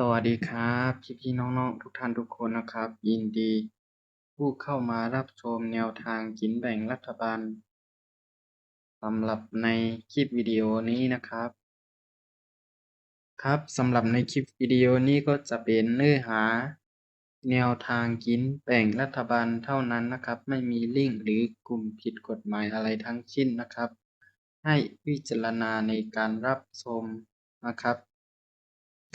สวัสดีครับพี่ๆน้องๆ ทุกท่านทุกคนนะครับ ยินดี ผู้เข้ามารับชมแนวทางกินแบ่งรัฐบาลสำหรับในคลิปวิดีโอนี้นะครับ ครับสำหรับในคลิปวิดีโอนี้ก็จะเป็นเนื้อหา แนวทางกินแบ่งรัฐบาลเท่านั้นนะครับ ไม่มีลิงก์หรือกลุ่มผิดกฎหมายอะไรทั้งสิ้นนะครับ ให้พิจารณาในการรับชมนะครับ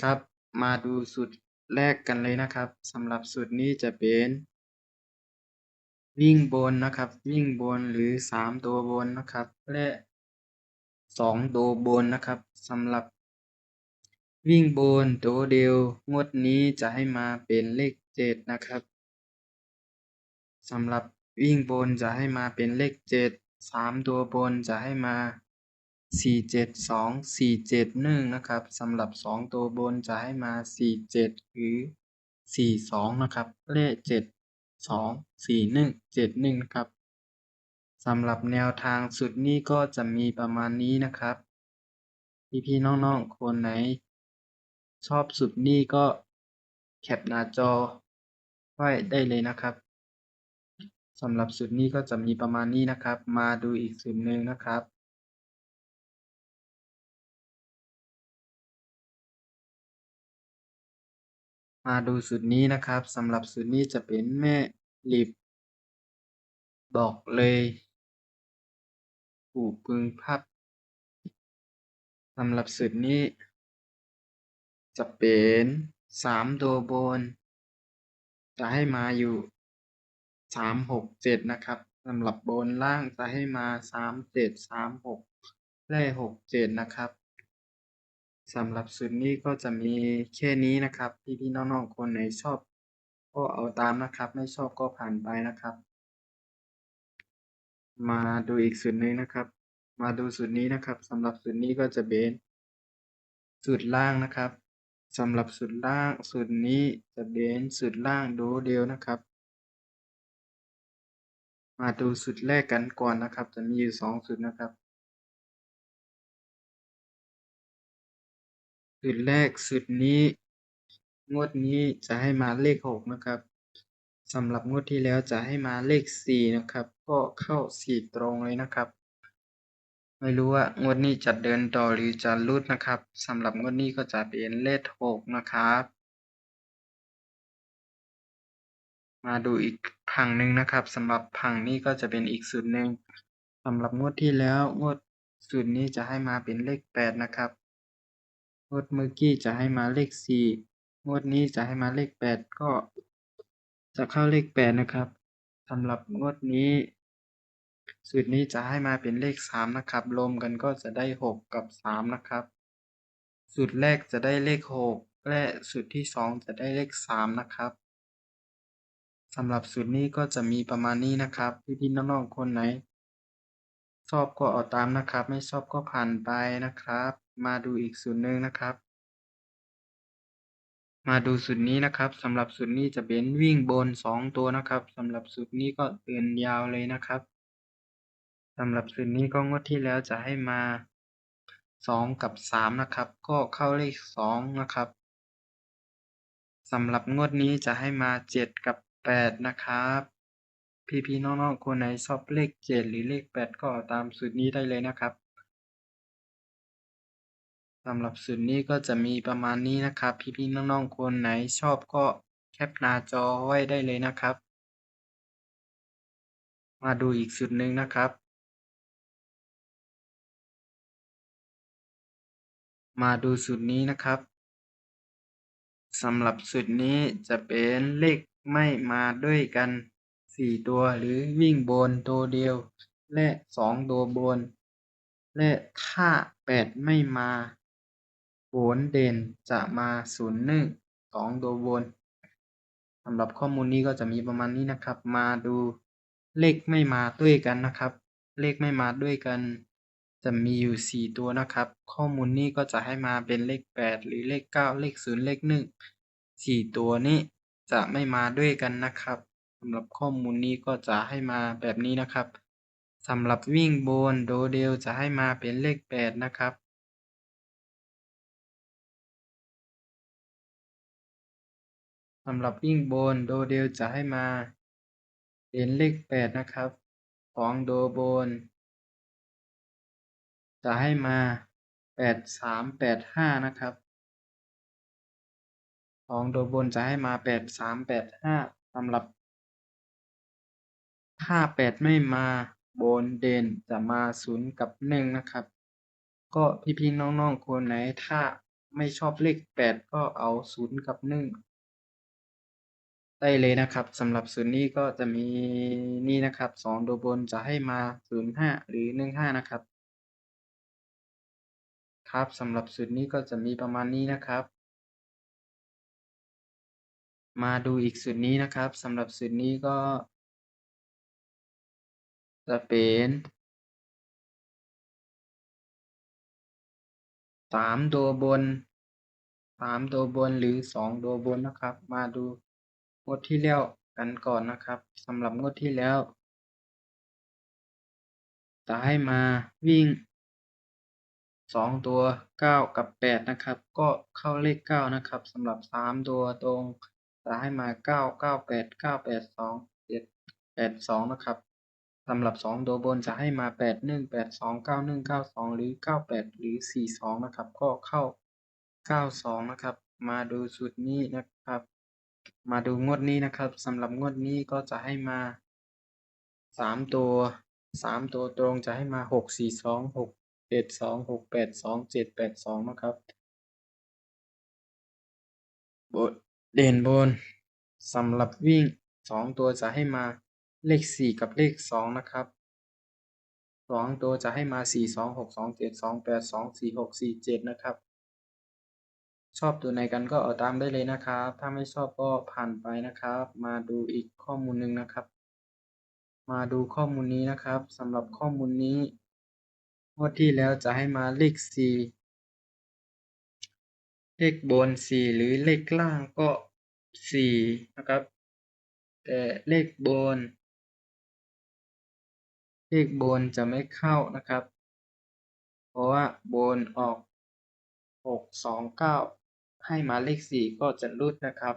ครับ มาดูสูตรแรกกันเลยนะครับสำหรับสูตรนี้จะเป็น วิ่งบนนะครับ วิ่งบนหรือสามตัวบนนะครับ และสองตัวบนนะครับสำหรับ วิ่งบนตัวเดียวงวดนี้จะให้มาเป็นเลขเจ็ดนะครับสำหรับวิ่งบนจะให้มาเป็นเลขเจ็ดสามตัวบนจะให้มา สี่เจ็ดสองสี่เจ็ดหนึ่งนะครับสำหรับสองตัวบนจะให้มาสี่เจ็ดหรือสี่สองนะครับ เลขเจ็ดสองสี่หนึ่งเจ็ดหนึ่งนะครับสำหรับแนวทางสุดนี้ก็จะมีประมาณนี้นะครับ พี่ๆน้องๆคนไหน ชอบสุดนี้ก็แคปหน้าจอไว้ได้เลยนะครับสำหรับสุดนี้ก็จะมีประมาณนี้นะครับ มาดูอีกสุดหนึ่งนะครับ มาดูสูตรนี้นะครับสำหรับสูตรนี้จะเป็นแม่ลิบบอกเลยผูกพึงพับสำหรับสูตรนี้ จะเป็นสามตัวบน จะให้มาอยู่สามหกเจ็ดนะครับสำหรับบนล่างจะให้มาสามเจ็ดสามหกและหกเจ็ดนะครับ สำหรับสูตรนี้ก็จะมีแค่นี้นะครับพี่พี่น้องๆคนไหนชอบ ก็เอาตามนะครับ ไม่ชอบก็ผ่านไปนะครับ มาดูอีกสูตรหนึ่งนะครับ มาดูสูตรนี้นะครับสำหรับสูตรนี้ก็จะเป็นสูตรล่างนะครับสำหรับสูตรล่างสูตรนี้จะเป็นสูตรล่างโดเดียวนะครับ มาดูสูตรแรกกันก่อนนะครับ จะมีอยู่สองสูตรนะครับ สูตรแรกสูตรนี้ งวดนี้จะให้มาเลขหกนะครับสำหรับงวดที่แล้วจะให้มาเลขสี่นะครับ ก็เข้าสี่ตรงเลยนะครับ ไม่รู้ว่างวดนี้จะเดินต่อหรือจะลุดนะครับสำหรับงวดนี้ก็จะเป็นเลขหกนะครับ มาดูอีกผังหนึ่งนะครับสำหรับผังนี้ก็จะเป็นอีกสูตรหนึ่งสำหรับงวดที่แล้วงวดสูตรนี้จะให้มาเป็นเลขแปดนะครับ งวดเมื่อกี้จะให้มาเลขสี่งวดนี้จะให้มาเลขแปดก็จะเข้าเลขแปดนะครับสำหรับงวดนี้สูตรนี้จะให้มาเป็นเลขสามนะครับรวมกันก็จะได้หกกับสามนะครับสูตรแรกจะได้เลขหกและสูตรที่สองจะได้เลขสามนะครับสำหรับสูตรนี้ก็จะมีประมาณนี้นะครับพี่พี่น้องๆคนไหน ชอบก็เอาตามนะครับ ไม่ชอบก็ผ่านไปนะครับ มาดูอีกสูตรหนึ่งนะครับ มาดูสูตรนี้นะครับสำหรับสูตรนี้จะเป็นวิ่งบนสองตัวนะครับสำหรับสูตรนี้ก็เตือนยาวเลยนะครับสำหรับสูตรนี้ก็งวดที่แล้วจะให้มาสองกับสามนะครับ ก็เข้าเลขสองนะครับสำหรับงวดนี้จะให้มาเจ็ดกับแปดนะครับ พี่ๆน้องๆคนไหนชอบเลขเจ็ดหรือเลขแปดก็ตามสูตรนี้ได้เลยนะครับ สำหรับสูตรนี้ก็จะมีประมาณนี้นะครับ พี่ๆน้องๆคนไหนชอบก็แคปหน้าจอไว้ได้เลยนะครับ มาดูอีกสูตรหนึ่งนะครับ มาดูสูตรนี้นะครับสำหรับสูตรนี้จะเป็นเลขไม่มาด้วยกันสี่ตัวหรือวิ่งบนตัวเดียว และสองตัวบน และถ้าแปดไม่มา ผลเด่นจะมาศูนย์หนึ่งสองตัวบนสำหรับข้อมูลนี้ก็จะมีประมาณนี้นะครับ มาดูเลขไม่มาด้วยกันนะครับ เลขไม่มาด้วยกัน จะมีอยู่สี่ตัวนะครับ ข้อมูลนี้ก็จะให้มาเป็นเลขแปดหรือเลขเก้าเลขศูนย์เลขหนึ่งสี่ตัวนี้จะไม่มาด้วยกันนะครับสำหรับข้อมูลนี้ก็จะให้มาแบบนี้นะครับสำหรับวิ่งบนโดเดลจะให้มาเป็นเลขแปดนะครับำหรับวิ่งบนโดเดลจะให้มาเด่นเลขแปดนะครับ ของโดบน จะให้มาแปดสามแปดห้านะครับ ของโดบนจะให้มาแปดสามแปดห้าสำหรับถ้าแปดไม่มาโบนเด่นจะมาศูนย์กับหนึ่งนะครับ ก็พี่ๆน้องๆคนไหนถ้าไม่ชอบเลขแปดก็เอาศูนย์กับหนึ่ง ได้เลยนะครับสำหรับศูนย์นี้ก็จะมีนี่นะครับสองตัวบนจะให้มาศูนย์ห้าหรือหนึ่งห้านะครับ ครับสำหรับสูตรนี้ก็จะมีประมาณนี้นะครับ มาดูอีกสูตรนี้นะครับสำหรับสูตรนี้ก็ จะเป็นสามตัวบนสามตัวบนหรือสองตัวบนนะครับ มาดู งวดที่แล้วกันก่อนนะครับสำหรับงวดที่แล้วจะให้มาวิ่งสองตัวเก้ากับแปดนะครับ ก็เข้าเลขเก้านะครับสำหรับสามตัวตรงจะให้มาเก้าเก้าแปดเก้าแปดสองเจ็ดแปดสองนะครับสำหรับสองตัวบนจะให้มาแปดหนึ่งแปดสองเก้าหนึ่งเก้าสองหรือเก้าแปดหรือสี่สองนะครับ ก็เข้าเก้าสองนะครับ มาดูสูตรนี้นะครับ มาดูงวดนี้นะครับสำหรับงวดนี้ก็จะให้มาสามตัวสามตัวตรงจะให้มาหกสี่สองหกเจ็ดสองหกแปดสองเจ็ดแปดสองนะครับบนเด่นบนสำหรับวิ่งสองตัวจะให้มาเลขสี่กับเลขสองนะครับสองตัวจะให้มาสี่สองหกสองเจ็ดสองแปดสองสี่หกสี่เจ็ดนะครับ ชอบตัวไหนกันก็เอาตามได้เลยนะครับ ถ้าไม่ชอบก็ผ่านไปนะครับ มาดูอีกข้อมูลหนึ่งนะครับ มาดูข้อมูลนี้นะครับสำหรับข้อมูลนี้งวดที่แล้วจะให้มาเลขสี่เลขบนสี่หรือเลขล่างก็สี่นะครับ แต่เลขบน เลขบนจะไม่เข้านะครับ เพราะว่าบนออกหกสองเก้า ให้มาเลขสี่ก็จะรุดนะครับ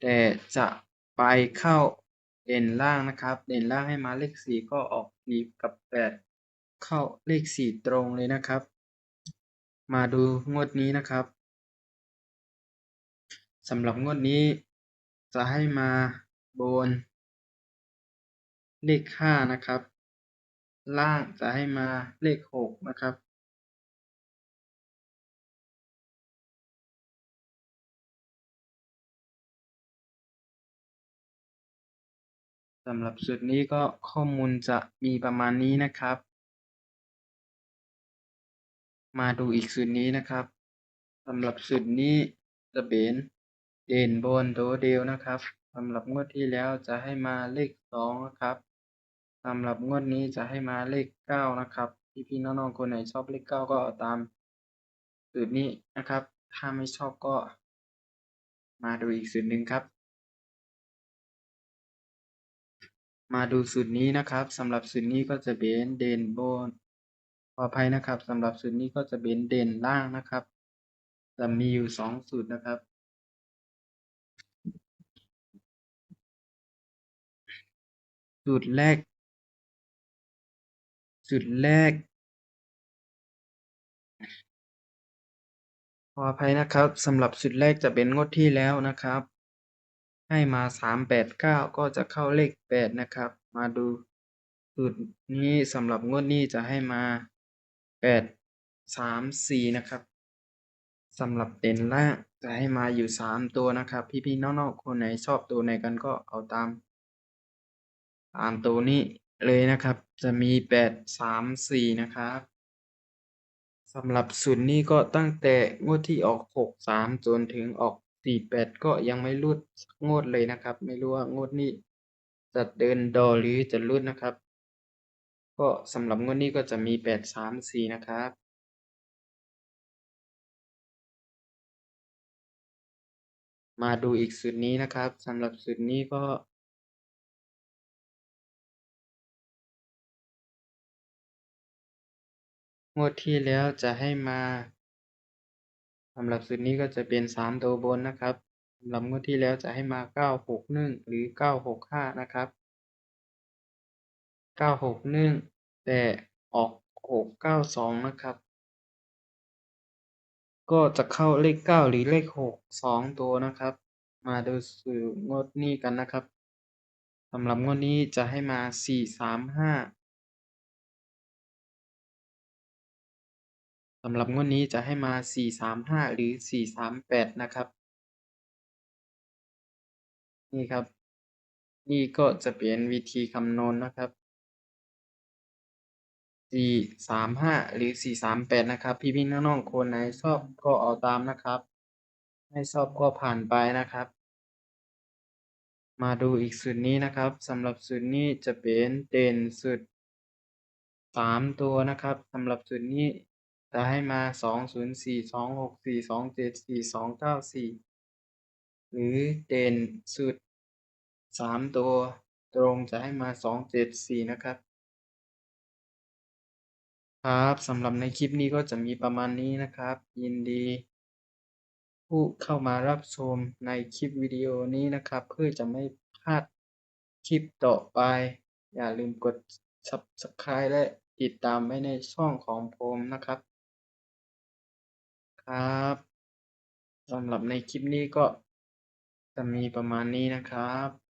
แต่จะไปเข้าเด่นล่างนะครับ เด่นล่างให้มาเลขสี่ก็ออกสี่กับแปดเข้าเลขสี่ตรงเลยนะครับ มาดูงวดนี้นะครับสำหรับงวดนี้ จะให้มาบน เลขห้านะครับ ล่างจะให้มาเลขหกนะครับ สำหรับสูตรนี้ก็ข้อมูลจะมีประมาณนี้นะครับ มาดูอีกสูตรนี้นะครับสำหรับสูตรนี้จะเป็นเด่นบนโดเดียวนะครับสำหรับงวดที่แล้วจะให้มาเลขสองนะครับสำหรับงวดนี้จะให้มาเลขเก้านะครับ พี่พี่น้องๆคนไหนชอบเลขเก้าก็ตามสูตรนี้นะครับ ถ้าไม่ชอบก็ มาดูอีกสูตรหนึ่งครับ มาดูสูตรนี้นะครับสำหรับสูตรนี้ก็จะเป็นเด่นบนขออภัยนะครับสำหรับสูตรนี้ก็จะเป็นเด่นล่างนะครับ จะมีอยู่สองสูตรนะครับ สูตรแรก สูตรแรกขออภัยนะครับสำหรับสูตรแรกจะเป็นงวดที่แล้วนะครับ ให้มาสามแปดเก้าก็จะเข้าเลขแปดนะครับ มาดูสูตรนี้สำหรับงวดนี้จะให้มาแปดสามสี่นะครับสำหรับเด่นล่างจะให้มาอยู่สามตัวนะครับ พี่ๆน้องๆคนไหนชอบตัวไหนกันก็เอาตามตามตัวนี้เลยนะครับ จะมีแปดสามสี่นะครับสำหรับสูตรนี้ก็ตั้งแต่งวดที่ออกหกสามจนถึงออก สี่แปดก็ยังไม่รุดสักงวดเลยนะครับ ไม่รู้ว่างวดนี้จะเดินดอหรือจะรุดนะครับ ก็สำหรับงวดนี้ก็จะมีแปดสามสี่นะครับมาดูอีกสูตรนี้นะครับสำหรับสูตรนี้ก็ งวดที่แล้วจะให้มา สำหรับสูตรนี้ก็จะเป็นสามตัวบนนะครับสำหรับงวดที่แล้วจะให้มา 961 หรือ 965 นะครับ 961 แต่ออก 692 นะครับ ก็จะเข้าเลข 9 หรือเลข 6 2 ตัวนะครับ มาดูสู่งวดนี้กันนะครับสำหรับงวดนี้จะให้มา 435 สำหรับงวดนี้จะให้มา 435 หรือ 438 นะครับ นี่ครับ นี่ก็จะเป็นวิธีคำนวณนะครับ 435 หรือ 438 นะครับ พี่ๆน้องๆคนไหนชอบก็เอาตามนะครับ ไม่ชอบก็ผ่านไปนะครับ มาดูอีกสูตรนี้นะครับสำหรับสูตรนี้จะเป็นเด่นสุด 3 ตัวนะครับสำหรับสูตรนี้ จะให้มา204 264 274 294หรือเด่นสุด3ตัวตรงจะให้มา274นะครับ ครับสำหรับในคลิปนี้ก็จะมีประมาณนี้นะครับ ยินดี ผู้เข้ามารับชมในคลิปวิดีโอนี้นะครับ เพื่อจะไม่พลาดคลิปต่อไป อย่าลืมกด Subscribe และติดตามไว้ในช่องของผมนะครับ ครับสำหรับในคลิปนี้ก็จะมีประมาณนี้นะครับ